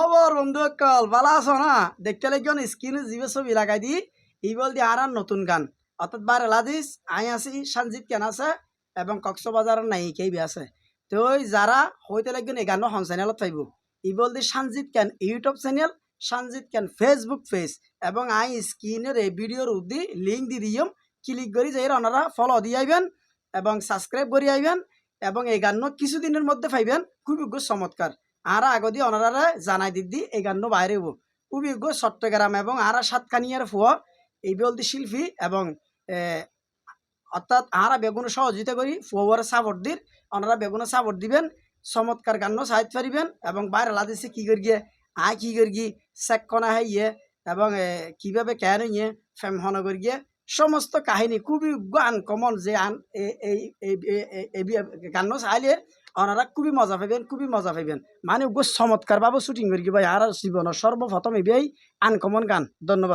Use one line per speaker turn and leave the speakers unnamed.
খবর বন্ধু, কল ভালো আছো না? দেখতে লাগন স্ক্রিনে জিবে ছবি লাগাই দি, ই বল দি আর নতুন গান। অর্থাৎ বার এলাদিস আই আছি সঞ্জিত কেন আছে, এবং কক্সবাজারের নাই কেই আছে। তো যারা হইতে লাগবেন এই গান হন চ্যানেলত পাইব ই বল দি সঞ্জিত কেন ইউটিউব চ্যানেল সঞ্জিত কেন ফেসবুক পেজ এবং আই স্ক্রিনের এই ভিডিওর উদ্দি লিঙ্ক দি দিম ক্লিক করি যাই ওনারা ফলো দিয়ে আইবেন, এবং সাবস্ক্রাইব করে আইবেন, এবং এই গান কিছুদিনের মধ্যে পাইবেন। খুবই চমৎকার আর আগদি অনারারে জানাই দিদি, এই গান বাইরে হব। অভিজ্ঞ গো চট্টগ্রাম এবং আর সাতকানিয়ার ফুয়া, এই বলদি শিল্পী এবং অর্থাৎ আরা বেগুন সহযোগিতা করি ফুয়ার সাপোর্ট দির ওনারা বেগুনে সাপোর্ট দিবেন, চমৎকার গান সাহিত্য পারিবেন এবং বাইরে লাদিছে কি করি গিয়ে আয় কি করি গিয়ে সেকনা হাইয়ে এবং কীভাবে কেন ইয়ে ফেম হন করি গিয়ে সমস্ত কাহিনী খুবই আনকমন যে আন এই গান চাইলে ওনারা খুবই মজা পাইবেন, খুবই মজা পাইবেন। মানে গো চমৎকার বাবু শুটিং করি ভাই, আর জীবনের সর্বপ্রথম এবিআই আনকমন গান। ধন্যবাদ।